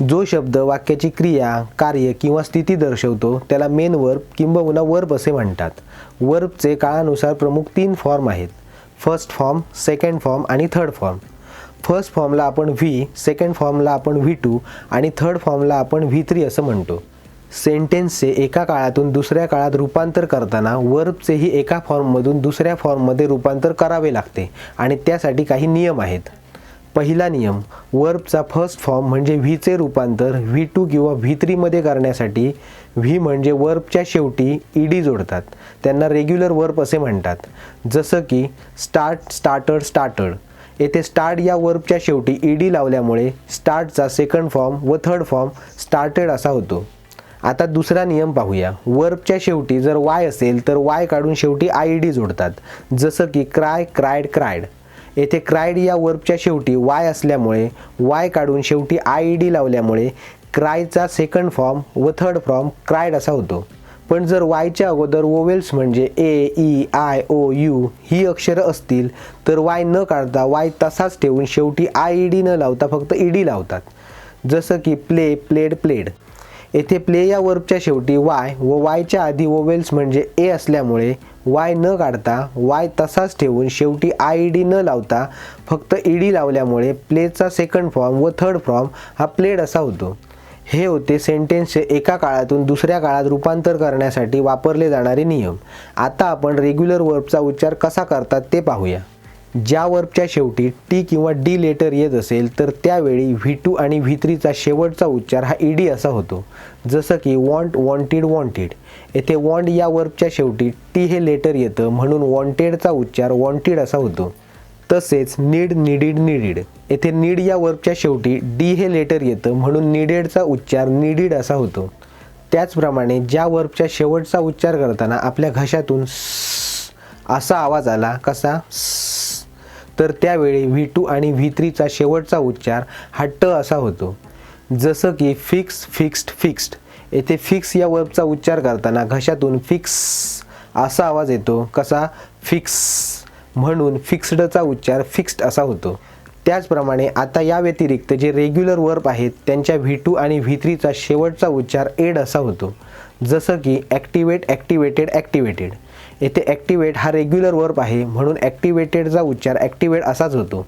जो शब्द वाक्याची क्रिया कार्य किंवा स्थिती दर्शवतो त्याला मेन वर्ब किंबहुना वर्ब असे म्हणतात. वर्बचे काळानुसार प्रमुख तीन फॉर्म आहेत. फर्स्ट फॉर्म सेकंड फॉर्म आणि थर्ड फॉर्म फर्स्ट फॉर्मला आपण व्ही सेकंड फॉर्मला आपण व्ही टू आणि थर्ड फॉर्मला आपण व्ही थ्री असं म्हणतो. सेंटेन्सचे एका काळातून दुसऱ्या काळात रूपांतर करताना वर्बचेही एका फॉर्ममधून दुसऱ्या फॉर्ममध्ये रूपांतर करावे लागते आणि त्यासाठी काही नियम आहेत. पहिला नियम वर्बचा फर्स्ट फॉर्म म्हणजे व्हीचे रूपांतर व्ही टू किंवा व्ही थ्रीमध्ये करण्यासाठी व्ही म्हणजे वर्बच्या शेवटी ई डी जोडतात. त्यांना रेग्युलर वर्ब असे म्हणतात. जसं की स्टार्ट स्टार्टर स्टार्टड येथे स्टार्ट या वर्बच्या शेवटी ई डी लावल्यामुळे स्टार्टचा सेकंड फॉर्म व थर्ड फॉर्म स्टार्टेड असा होतो. आता दुसरा नियम पाहूया. वर्बच्या शेवटी जर वाय असेल तर वाय काढून शेवटी आय डी जोडतात. जसं की क्राय क्रायड क्रायड. येथे क्रायड या वर्बच्या शेवटी वाय असल्यामुळे वाय काढून शेवटी आय डी लावल्यामुळे क्रायचा सेकंड फॉर्म व थर्ड फॉर्म क्रायड असा होतो. पण जर वायच्या अगोदर ओवेल्स म्हणजे A E I O U ही अक्षरं असतील तर वाय न काढता वाय तसाच ठेवून शेवटी आय ई डी न लावता फक्त ई डी लावतात. जसं की प्ले प्लेड प्लेड. येथे प्ले या वर्बच्या शेवटी वाय व वायच्या आधी वोवेल्स म्हणजे ए असल्यामुळे वाय न काढता वाय तसाच ठेवून शेवटी आय डी न लावता फक्त ईडी डी लावल्यामुळे प्लेचा सेकंड फॉर्म व थर्ड फॉर्म हा प्लेड असा होतो. हे होते सेंटेन्सचे एका काळातून दुसऱ्या काळात रूपांतर करण्यासाठी वापरले जाणारे नियम. आता आपण रेग्युलर वर्बचा उच्चार कसा करतात ते पाहूया. ज्या वर्बच्या शेवटी टी किंवा डी लेटर येत असेल तर त्यावेळी व्ही टू आणि व्ही थ्रीचा शेवटचा उच्चार हा ईडी असा होतो. जसं की वॉन्ट वॉन्टेड वॉन्टेड येथे वॉन्ट या वर्बच्या शेवटी टी हे लेटर येतं म्हणून वॉन्टेडचा उच्चार वॉन्टेड असा होतो. तसेच नीड निडीड निडीड येथे नीड या वर्बच्या शेवटी डी हे लेटर येतं म्हणून निडेडचा उच्चार निडीड असा होतो. त्याचप्रमाणे ज्या वर्बच्या शेवटचा उच्चार करताना आपल्या घशातून स असा आवाज आला कसा? स. तर त्यावेळी व्ही टू आणि व्ही थ्रीचा शेवटचा उच्चार हा ट असा होतो. जसं की फिक्स फिक्स्ड फिक्स्ड येथे फिक्स या वर्बचा उच्चार करताना घशातून फिक्स असा आवाज येतो. कसा? फिक्स म्हणून फिक्स्डचा उच्चार फिक्स्ड असा होतो. त्याचप्रमाणे आता या व्यतिरिक्त जे रेग्युलर वर्ब आहेत त्यांच्या व्ही टू आणि व्ही थ्रीचा शेवटचा उच्चार एड असा होतो. जसं की ॲक्टिवेट ॲक्टिवेटेड ॲक्टिवेटेड येथे ॲक्टिवेट हा रेग्युलर वर्ब आहे म्हणून ॲक्टिवेटेडचा उच्चार ॲक्टिवेट असाच होतो.